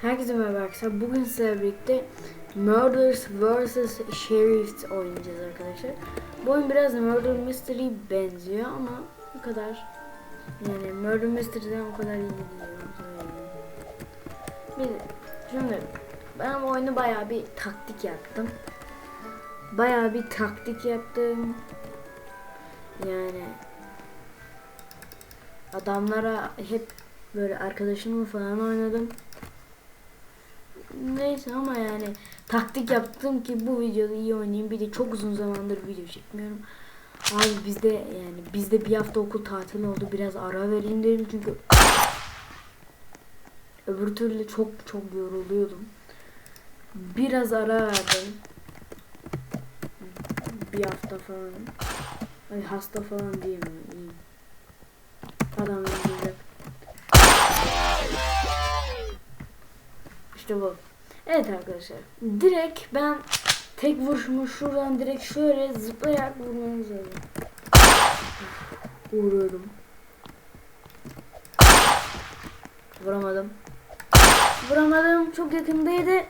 Herkese merhaba arkadaşlar. Bugün sizlerle birlikte Murders vs. Sheriffs oynayacağız arkadaşlar. Bu oyun biraz Murder Mystery benziyor ama o kadar yani Murder Mystery'den o kadar iyi değil. şimdi ben bu oyunu bayağı bir taktik yaptım. Bayağı bir taktik yaptım. Yani adamlara hep böyle arkadaşımı falan oynadım. Neyse ama yani taktik yaptım ki bu videoda iyi oynayayım. Bir de çok uzun zamandır video çekmiyorum. Abi bizde yani bizde bir hafta okul tatili oldu. Biraz ara vereyim dedim çünkü öbür türlü çok çok yoruluyordum. Biraz ara verdim. Bir hafta falan. Ay hasta falan diyemem. İşte bu. Evet arkadaşlar. Direkt ben tek vuruşumu şuradan direkt şöyle zıplayarak vurmanız lazım. Vuruyorum. Vuramadım. Vuramadım. Çok yakındaydı.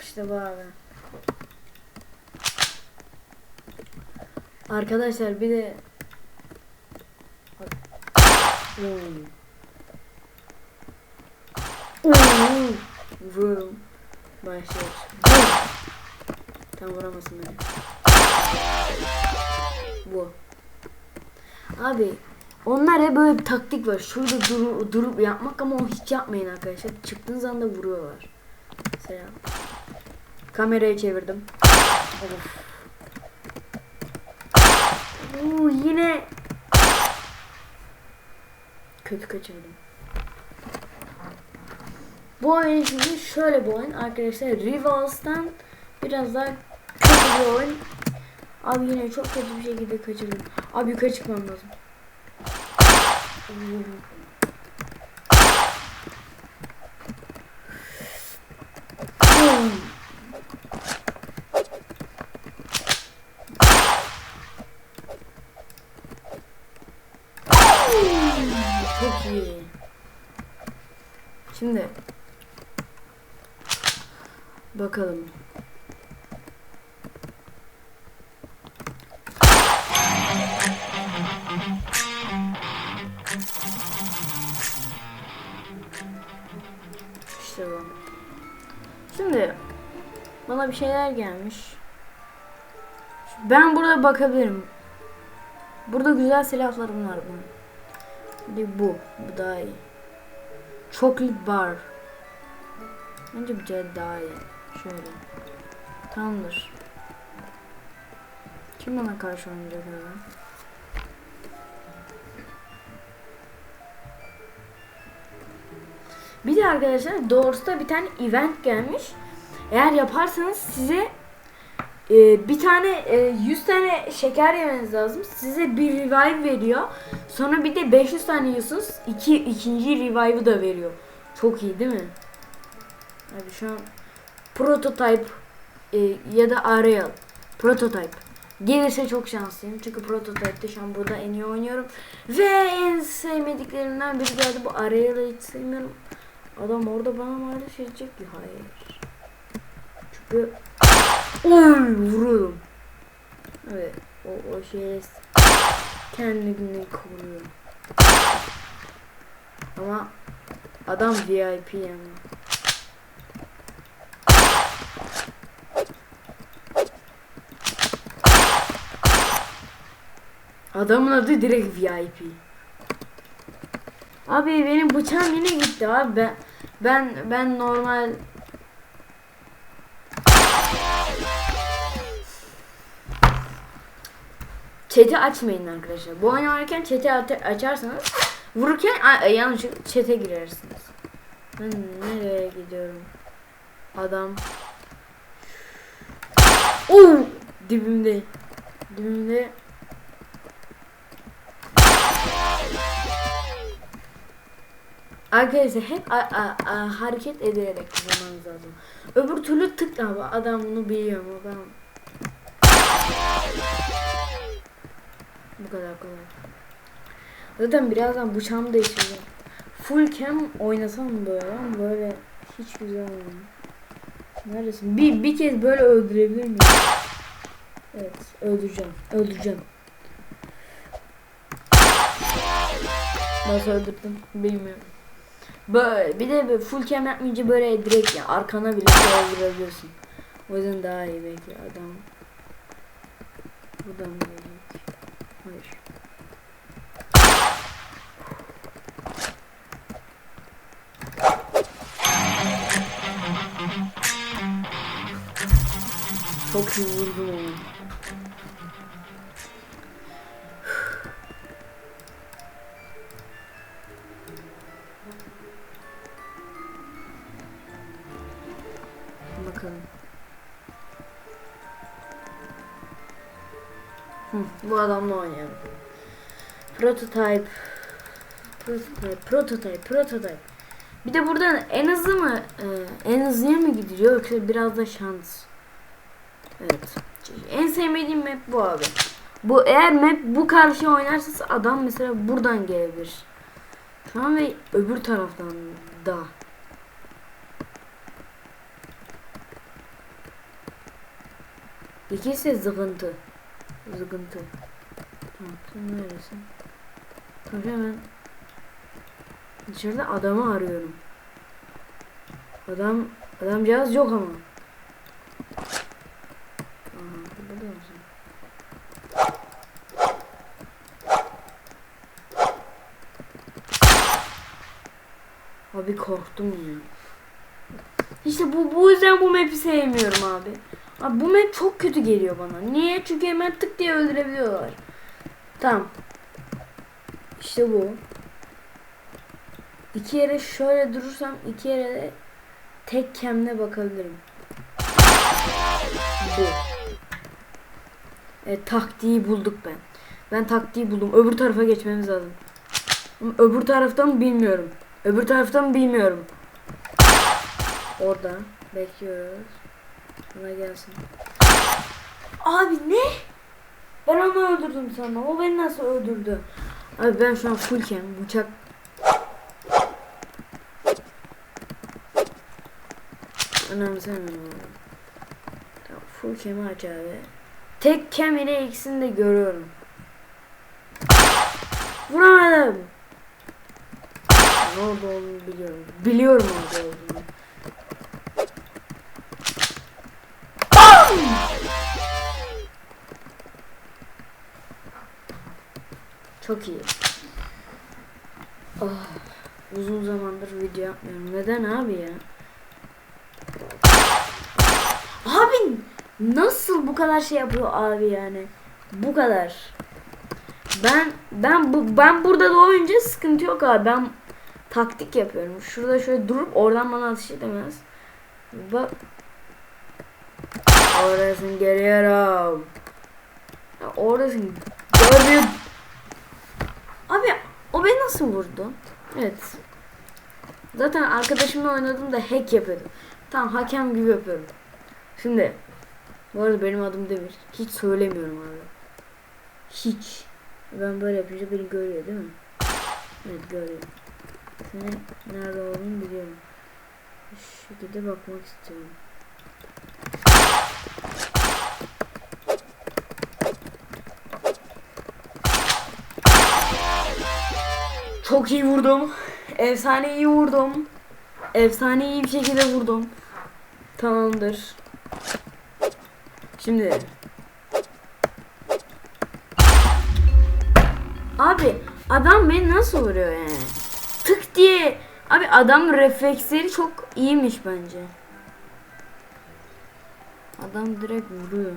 İşte bu abi. Arkadaşlar bir de Hmm. Oo, Vuruyorum. Başlıyoruz. Boom. Tam vuramasın beni. Bu. Abi onlara böyle bir taktik var. Şurada dur, durup yapmak ama o hiç yapmayın arkadaşlar. Çıktığınız anda vuruyorlar. Selam. Kamerayı çevirdim. Of. Oo, yine kötü kaçırdım. Bu oyun şimdi şöyle bir oyun arkadaşlar Rivals'tan biraz daha kötü bir oyun. Abi yine çok kötü bir şekilde kaçırdım. Abi yukarı çıkmam lazım. Bakalım. İşte bu. Şimdi bana bir şeyler gelmiş. Ben burada bakabilirim. Burada güzel silahlarım var bunun. Bir bu. Bu daha iyi. Chocolate bar. Bence bu daha iyi. Şöyle. Tamamdır. Kim bana karşı oynayacak abi? Bir de arkadaşlar Doors'ta bir tane event gelmiş. Eğer yaparsanız size e, bir tane e, 100 tane şeker yemeniz lazım. Size bir revive veriyor. Sonra bir de 500 tane yiyorsunuz. İki, ikinci revive'ı da veriyor. Çok iyi değil mi? Abi şu an prototype e, ya da Ariel. Prototype. Gelirse çok şanslıyım. Çünkü prototype'de şu an burada en iyi oynuyorum. Ve en sevmediklerimden biri geldi. Bu Ariel'ı hiç sevmiyorum. Adam orada bana maalesef edecek ki. Hayır. Çünkü Oy vuruyorum. Evet o, o şeye kendini koruyor. Ama adam VIP yani. Adamın adı direkt VIP. Abi benim bıçağım yine gitti abi ben ben ben normal Chat'i açmayın arkadaşlar. Bu oynarken chat'i açarsanız vururken a- yanlışlıkla chat'e girersiniz. Ben nereye gidiyorum? Adam. Oo! Dibimde. Dibimde. Arkadaşlar hep a- a- a- hareket ederek kullanmanız lazım. Öbür türlü tık abi adam bunu biliyor mu ben bu kadar kolay. Zaten birazdan bıçağımı değiştireceğim. Full cam oynasam mı böyle ama böyle hiç güzel olmuyor. Neredesin? Bir, bir kez böyle öldürebilir miyim? Evet öldüreceğim. Öldüreceğim. Nasıl öldürdüm bilmiyorum. Böyle bir de böyle full cam yapmayınca böyle direkt ya arkana bile şey öldürebiliyorsun. O yüzden daha iyi belki adam. Buradan mı gelecek? Hayır. Çok iyi vurdum onu. Bu adamla oynayalım. Prototype. Prototype, prototype. Bir de buradan en hızlı mı, e, en hızlıya mı gidiliyor yoksa biraz da şans? Evet. En sevmediğim map bu abi. Bu eğer map bu karşı oynarsanız adam mesela buradan gelebilir. Şu an ve öbür taraftan da. İkisi de Zıkıntı. Tamam sen neredesin? Tabii hemen dışarıda adamı arıyorum. Adam adamcağız yok ama. Abi korktum ya. İşte bu bu yüzden bu map'i sevmiyorum abi. Abi bu map çok kötü geliyor bana. Niye? Çünkü hemen tık diye öldürebiliyorlar. Tamam. İşte bu. İki yere şöyle durursam iki yere de tek kemle bakabilirim. Bu. Evet taktiği bulduk ben. Ben taktiği buldum. Öbür tarafa geçmemiz lazım. Öbür taraftan bilmiyorum. Öbür taraftan bilmiyorum. Orada bekliyoruz. Buna gelsin. Abi ne? Ben onu öldürdüm sana. O beni nasıl öldürdü? Abi ben şu an fullken bıçak Önemsemiyorum abi. Tamam, full kemi aç abi. Tek kem ile ikisini de görüyorum. Vuramadım. Ne oldu olduğunu biliyorum. Biliyorum orada olduğunu. Çok iyi. Oh, uzun zamandır video yapmıyorum. Neden abi ya? Abi nasıl bu kadar şey yapıyor abi yani? Bu kadar. Ben ben bu ben burada doğunca sıkıntı yok abi. Ben taktik yapıyorum. Şurada şöyle durup oradan bana atış edemez. Bak. Oradasın geliyorum. Ya oradasın. Abi o beni nasıl vurdu? Evet. Zaten arkadaşımla oynadığımda hack yapıyordum. Tamam hakem gibi yapıyorum. Şimdi bu arada benim adım Demir. Hiç söylemiyorum abi. Hiç. Ben böyle yapınca beni görüyor değil mi? Evet görüyor. Senin nerede olduğunu biliyorum. Şu şekilde bakmak istiyorum. Çok iyi vurdum. Efsane iyi vurdum. Efsane iyi bir şekilde vurdum. Tamamdır. Şimdi. Abi adam beni nasıl vuruyor yani? Tık diye. Abi adam refleksleri çok iyiymiş bence. Adam direkt vuruyor.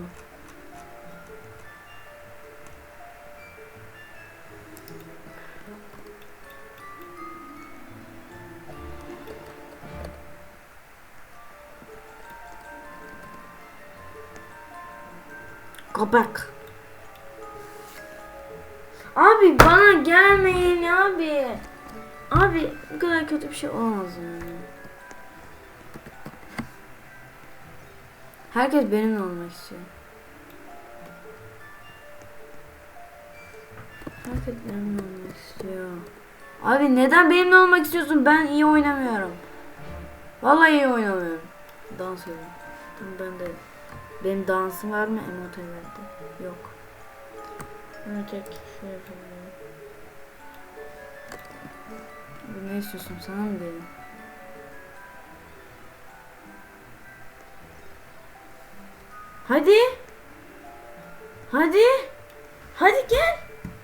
Kapak. Abi bana gelmeyin abi. Abi bu kadar kötü bir şey olamaz yani. Herkes benimle olmak istiyor. Herkes benimle olmak istiyor. Abi neden benimle olmak istiyorsun? Ben iyi oynamıyorum. Vallahi iyi oynamıyorum. Dans ediyorum. Ben de. Benim dansım var mı? Emote verdi. Yok. Tek şey yapabilirim. Abi ne istiyorsun? Sana mı dedim? Hadi. Hadi. Hadi gel.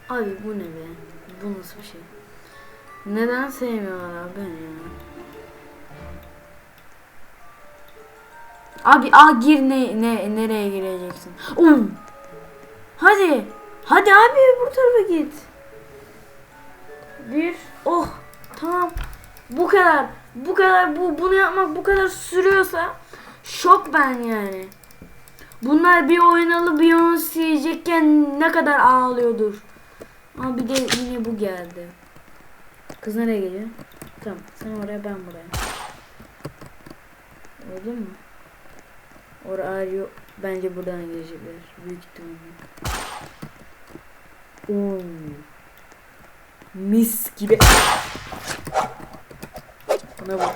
Abi bu ne be? Bu nasıl bir şey? Neden sevmiyorlar abi beni ya? Abi a gir ne ne nereye gireceksin? Um. Hadi. Hadi abi bu tarafa git. Bir. Oh. Tamam. Bu kadar. Bu kadar bu bunu yapmak bu kadar sürüyorsa şok ben yani. Bunlar bir oynalı bir onu silecekken ne kadar ağlıyordur. Ama bir de yine bu geldi. Kız nereye geliyor? Tamam sen oraya ben buraya. Oldu mu? Oraya arıyor. Bence buradan gelecekler. Büyük ihtimalle. Oo. Mis gibi. Buna bak.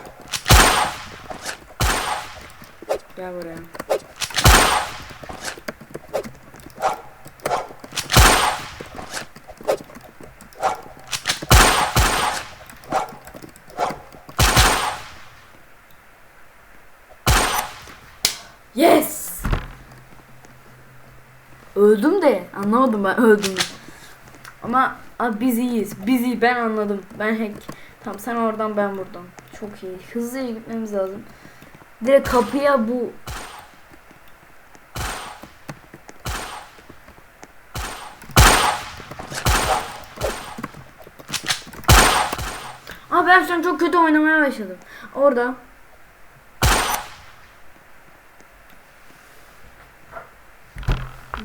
Gel buraya. Yes! Öldüm de anlamadım ben öldüm. Ama abi biz iyiyiz. Biz iyi ben anladım. Ben hack. Tamam sen oradan ben buradan. Çok iyi. Hızlıca gitmemiz lazım. Direkt kapıya bu Abi ben çok kötü oynamaya başladım. Orada.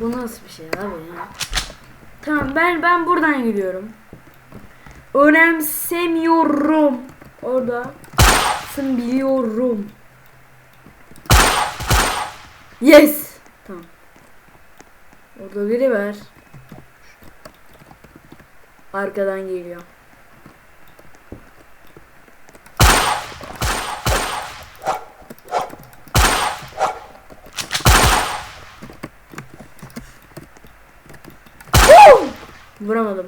Bu nasıl bir şey abi ya? Tamam ben ben buradan yürüyorum. Önemsemiyorum. Orada. Sın biliyorum. Yes. Tamam. Orada biri var. Arkadan geliyor. Vuramadım.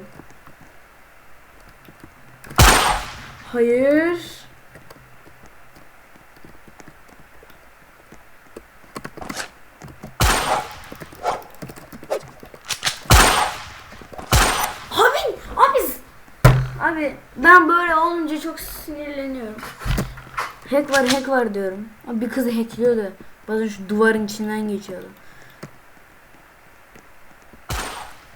Hayır. Abi, abi, abi ben böyle olunca çok sinirleniyorum. Hack var, hack var diyorum. Abi bir kızı hackliyordu. Bazen şu duvarın içinden geçiyordu.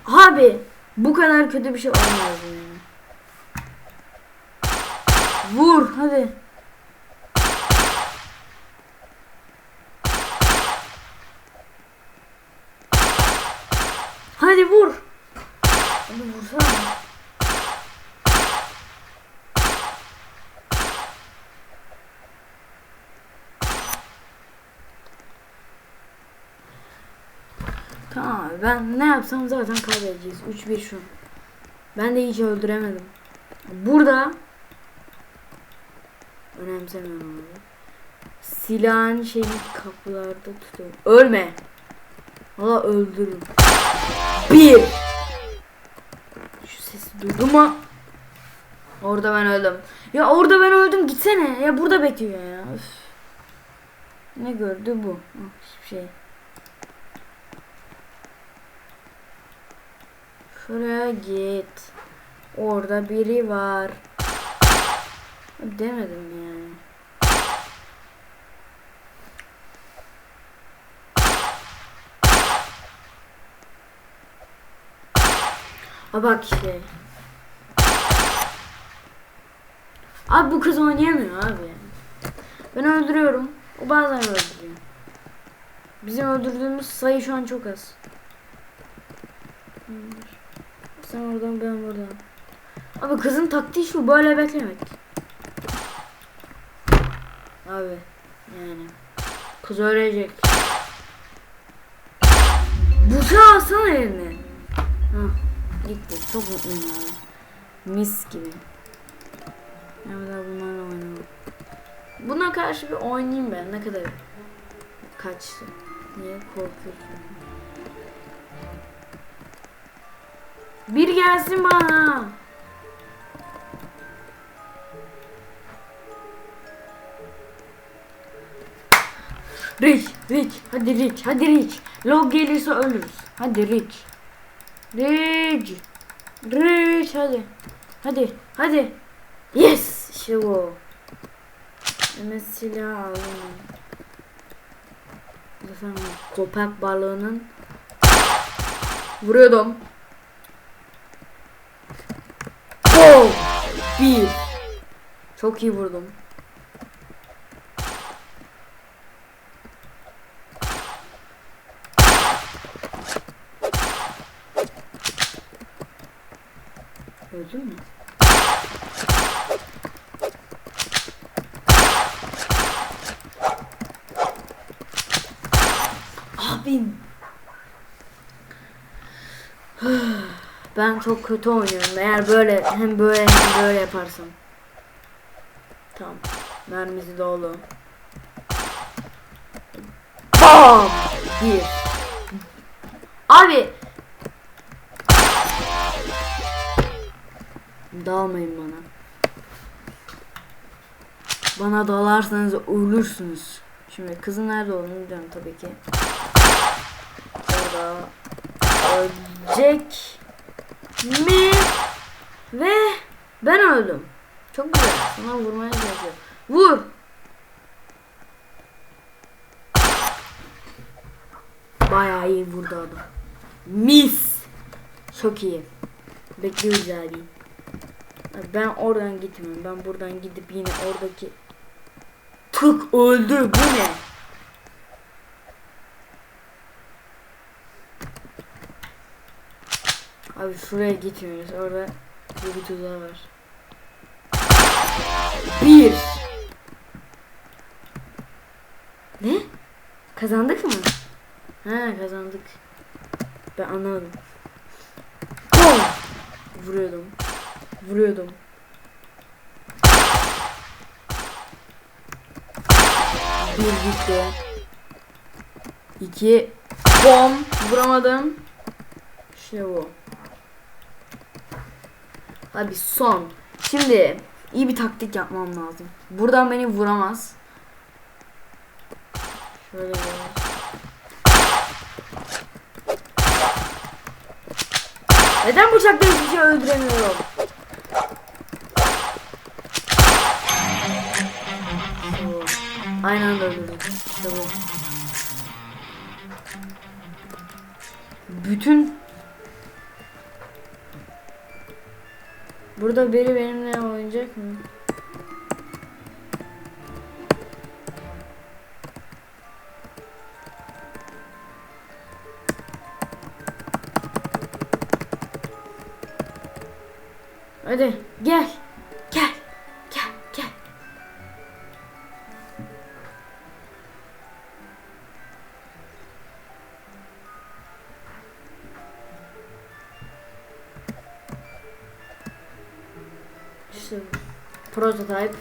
Abi bu kadar kötü bir şey olmaz yani. Vur hadi. Hadi vur. Hadi vursana. Tamam ben ne yapsam zaten kaybedeceğiz. 3-1 şu. Ben de hiç öldüremedim. Burada önemsemiyorum abi. Silahın şeyini kapılarda tutuyorum. Ölme. Valla öldürürüm. Bir. Şu sesi duydu mu? Orada ben öldüm. Ya orada ben öldüm gitsene. Ya burada bekliyor ya. Üf. Ne gördü bu? Ah, hiçbir şey. Şuraya git. Orada biri var. Demedim yani. Ha bak işte. Abi bu kız oynayamıyor abi. Ben öldürüyorum. O bazen öldürüyor. Bizim öldürdüğümüz sayı şu an çok az. Sen oradan ben buradan. Abi kızın taktiği şu böyle beklemek. Abi yani kız ölecek. Bu alsana eline. Ha, Gitti. Çok mutluyum abi. Mis gibi. Bir daha bunlarla oynamam. Buna karşı bir oynayayım ben. Ne kadar kaçtı. Niye korkuyorsun? Bir gelsin bana. Rich, Rich, hadi Rich, hadi Rich. Log gelirse ölürüz. Hadi Rich. Rich. Rich hadi. Hadi, hadi. Yes, işte bu. Hemen silah alayım. Efendim, köpek balığının vuruyordum. Oh! Bir. Çok iyi vurdum. Öldün mü? Çok kötü oynuyorum. Eğer böyle hem böyle hem böyle yaparsam. Tamam. Mermisi dolu. Bam! Bir. Abi. Dalmayın bana. Bana dalarsanız ölürsünüz. Şimdi kızın nerede olduğunu biliyorum tabii ki. Orada ölecek mi? Ve ben öldüm. Çok güzel. Sana vurmaya çalışıyor. Vur. Bayağı iyi vurdu adam. Mis. Çok iyi. Bekliyoruz abi. Ben oradan gitmiyorum. Ben buradan gidip yine oradaki tık öldü. Bu ne? Abi şuraya gitmiyoruz. Orada bir tuzağı var. Bir. Ne? Kazandık mı? Ha kazandık. Ben anlamadım. Bom! Vuruyordum. Vuruyordum. Bir gitti. İki. Bom! Vuramadım. İşte bu. Abi son. Şimdi iyi bir taktik yapmam lazım. Buradan beni vuramaz. Şöyle bir. Neden bıçakla hiçbir şey öldüremiyorum? Aynı öldürdüm. İşte bu. Bütün Burada biri benimle oynayacak mı? Hadi gel. Prototype.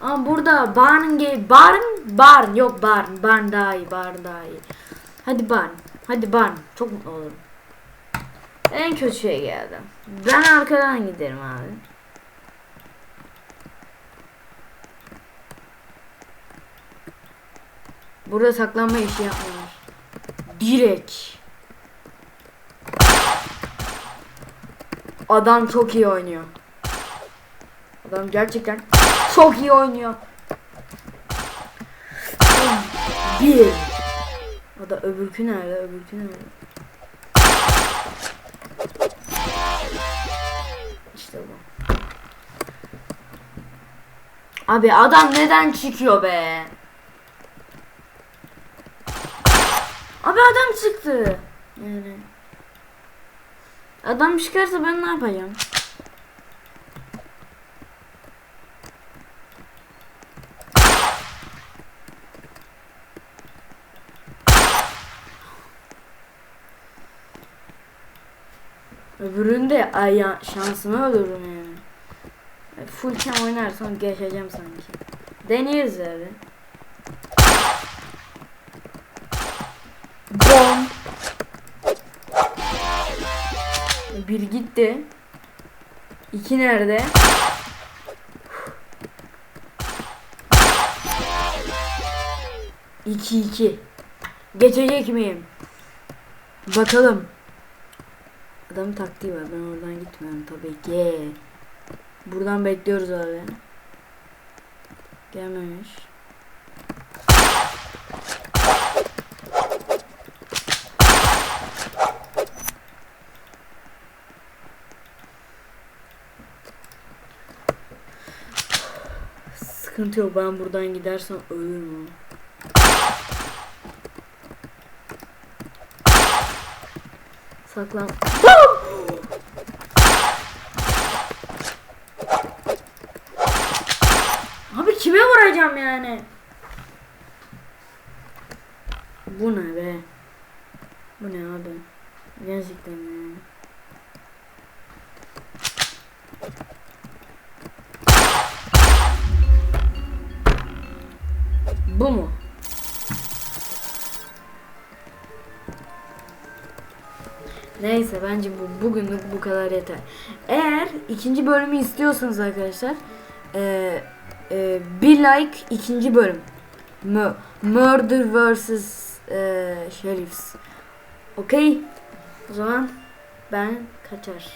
Ama burada barn ge barn barn yok barn barn daha iyi barn daha iyi. Hadi barn. Hadi barn. Çok mutlu olurum. En kötü şey geldi. Ben arkadan giderim abi. Burada saklanma işi yapmıyorlar. Direkt. Adam çok iyi oynuyor. Adam gerçekten çok iyi oynuyor. Bir. O da öbürkü nerede? Öbürkü nerede? İşte bu. Abi adam neden çıkıyor be? Abi adam çıktı. Yani. Adam çıkarsa ben ne yapacağım? Öbüründe ay şansını ölürüm yani. Full cam oynarsam geçeceğim sanki. Deneyiriz abi. Bom. Bir gitti. İki nerede? İki iki. Geçecek miyim? Bakalım. Adamın taktiği var. Ben oradan gitmiyorum tabii ki. Buradan bekliyoruz abi. Gelmemiş. Sıkıntı yok. Ben buradan gidersem ölürüm. Saklan. Abi kime vuracağım yani? Bu ne be? Bu ne abi? Gerçekten ya. Bu mu? Neyse bence bu bugünlük bu kadar yeter. Eğer ikinci bölümü istiyorsanız arkadaşlar eee eee, bir like ikinci bölüm. Mö- Murder vs. eee Sheriffs. Okey. O zaman ben kaçar.